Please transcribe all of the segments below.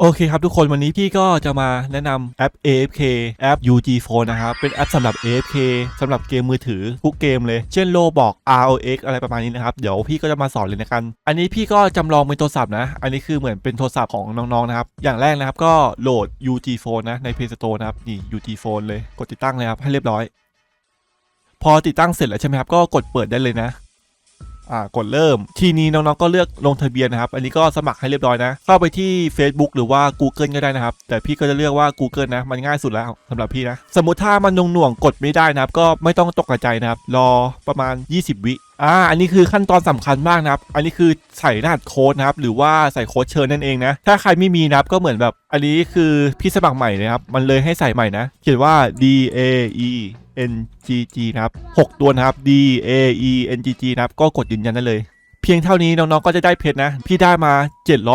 โอเคครับทุกคนวันนี้พี่ก็จะมาแนะนำแอป AFK แอป UG Phone นะครับ เป็นแอปสำหรับ AFK สำหรับเกมมือถือทุกเกมเลย เช่นโลบอก ROX อะไรประมาณนี้นะครับ เดี๋ยวพี่ก็จะมาสอนเลยนะกัน อันนี้พี่ก็จำลองเป็นโทรศัพท์นะ อันนี้คือเหมือนเป็นโทรศัพท์ของน้องๆนะครับ อย่างแรกนะครับก็โหลด UG Phone นะใน Play Store นะครับนี่ UG Phone เลยกดติดตั้งเลยครับให้เรียบร้อย พอติดตั้งเสร็จแล้วใช่ไหมครับก็กดเปิดได้เลยนะ อ่ากดเริ่ม ทีนี้น้องๆก็เลือกลงทะเบียนนะครับ อันนี้ก็สมัครให้เรียบร้อยนะ เข้าไปที่ Facebook หรือว่า Google ก็ได้นะครับ แต่พี่ก็จะเลือกว่า Google นะ มันง่ายสุดแล้วสำหรับพี่นะ สมมติถ้ามันหน่วงๆกดไม่ได้นะครับ ก็ไม่ต้องตกใจนะครับ รอประมาณ 20 วิ อ่าอันนี้คือขั้นตอนสำคัญมากนะครับ อันนี้คือใส่รหัสโค้ดนะครับ หรือว่าใส่โค้ดเชิญนั่นเองนะ ถ้าใครไม่มีนะครับก็เหมือนแบบ อันนี้คือพี่สมัครใหม่นะครับ มันเลยให้ใส่ใหม่นะ เขียนว่า D A E N G G นะครับ 6 ตัวนะครับ D A E N G G นะครับ ก็กดยืนยันได้เลย เพียงเท่านี้น้องๆก็จะได้เพชรนะ พี่ได้มา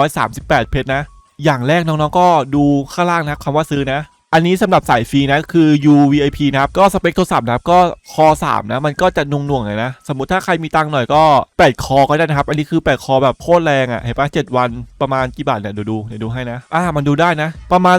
738 เพชรนะ อย่างแรกน้องๆก็ดูข้างล่างนะครับคำว่าซื้อนะ อันนี้สำหรับสายฟรีนะคือ UVIP นะครับก็สเปคโทรศัพท์นะครับก็คอ3นะมันก็จะนุ่งๆเลยนะ สมมุติถ้าใครมีตังค์หน่อยก็8คอก็ได้นะครับ อันนี้คือ8คอแบบโคตรแรงอะ่ะเห็นปะ7วันประมาณกี่บาทเนี่ยเดี๋ยวดูเดี๋ยวดูให้นะอ่ามันดูได้นะ ประมาณ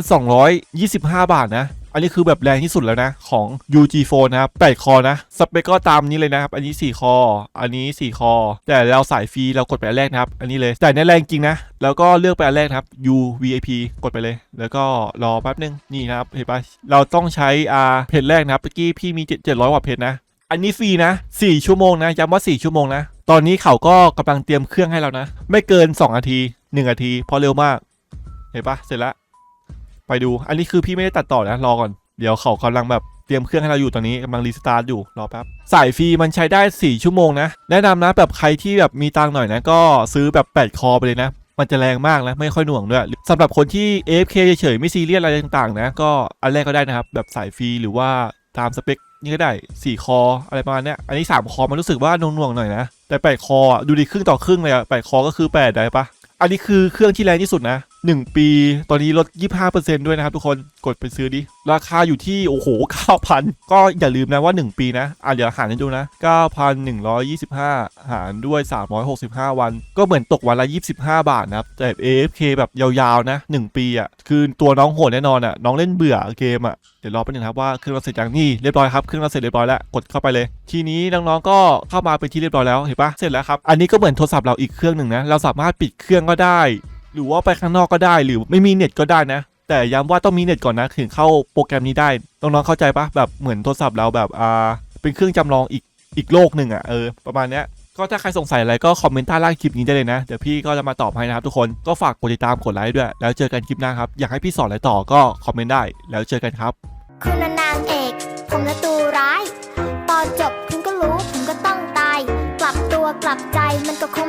225 บาทนะ อันนี้คือแบบแรงที่สุดแล้วนะ ของ UG Phone นะครับ8คอนะ สเปคก็ตามนี้เลยนะครับ อันนี้ 4 คอ อันนี้ 4 คอ แต่เราสายฟรีเรากดไปอันแรกนะครับ อันนี้เลย แต่ในแรงจริงนะ แล้วก็เลือกไปอันแรกนะครับ UVIP กดไปเลย แล้วก็รอแป๊บนึง นี่นะครับ เห็นปะเราต้องใช้อ่าเพจแรกนะครับเมื่อกี้พี่มี 700กว่าเพจนะ อันนี้ฟรีนะ 4 ชั่วโมงนะ ย้ำว่า 4 ชั่วโมงนะ ตอนนี้เขาก็กำลังเตรียมเครื่องให้เรานะ ไม่เกิน 2 นาที 1 นาทีเพราะเร็วมาก เห็นปะเสร็จแล้ว ไปดู อันนี้คือพี่ไม่ได้ตัดต่อนะรอก่อน เดี๋ยวเขากำลังแบบเตรียมเครื่องให้เราอยู่ตอนนี้กำลังรีสตาร์ทอยู่รอแป๊บสายฟรีมันใช้ได้ 4 ชั่วโมงนะแนะนำนะแบบใครที่แบบมีตังค์หน่อยนะ ก็ซื้อแบบ 8 คอไปเลยนะ มันจะแรงมากนะไม่ค่อยหน่วงด้วยสำหรับคนที่ AFK เฉยๆไม่ซีเรียสอะไรต่างๆ นะ ก็อันแรกก็ได้นะครับ แบบสายฟรีหรือว่าตามสเปคนี่ก็ได้ 4 คออะไรประมาณเนี้ยอันนี้ 3 คอมันรู้สึกว่าหน่วงๆหน่อยนะแต่ 8 คอดูดิครึ่งต่อครึ่งเลยอะ8คอก็คือ8ได้ปะอันนี้คือเครื่องที่แรงที่สุดนะ 1 ปี ตอนนี้ลด 25%ด้วยนะครับทุกคนกดไปซื้อดิ ราคาอยู่ที่ โอ้โห 9,000 ก็อย่าลืมนะว่า 1 ปีนะ อะ เดี๋ยวหารให้ดูนะ 9,125 หารด้วย 365 วัน ก็เหมือนตกวันละ 25 บาทนะครับ แต่ AFK แบบยาวๆนะ 1 ปีอะ คือตัวน้องโหดแน่นอนอะ น้องเล่นเบื่อเกมอะเดี๋ยวรอแป๊บนึงครับว่าเครื่องเราเสร็จยังนี่เรียบร้อยครับเครื่องเราเสร็จเรียบร้อยแล้วกดเข้าไปเลย ทีนี้น้องๆก็เข้ามาเป็นที่เรียบร้อยแล้วเห็นปะเสร็จแล้วครับอันนี้ก็เหมือนโทรศัพท์เราอีกเครื่องหนึ่งนะเราสามารถปิดเครื่องก็ได้ หรือว่าไปข้างนอกก็ได้ หรือไม่มีเน็ตก็ได้นะ แต่ย้ำว่าต้องมีเน็ตก่อนนะถึงเข้าโปรแกรมนี้ได้น้องๆเข้าใจปะแบบเหมือนโทรศัพท์เราแบบอ่าเป็นเครื่องจำลองอีกอีกโลกหนึ่งอะเออประมาณเนี้ยก็ถ้าใครสงสัยอะไรก็คอมเมนต์ใต้ล่างคลิปนี้ได้เลยนะ เดี๋ยวพี่ก็จะมาตอบให้นะครับทุกคนก็ฝากกดติดตามกดไลค์ด้วย แล้วเจอกันคลิปหน้าครับ อยากให้พี่สอนอะไรต่อก็คอมเมนต์ได้แล้วเจอกันครับ คุณนางเอก ผมละตูร้าย ตอนจบคุณก็รู้ผมก็ต้องตาย กลับตัวกลับใจมันก็คง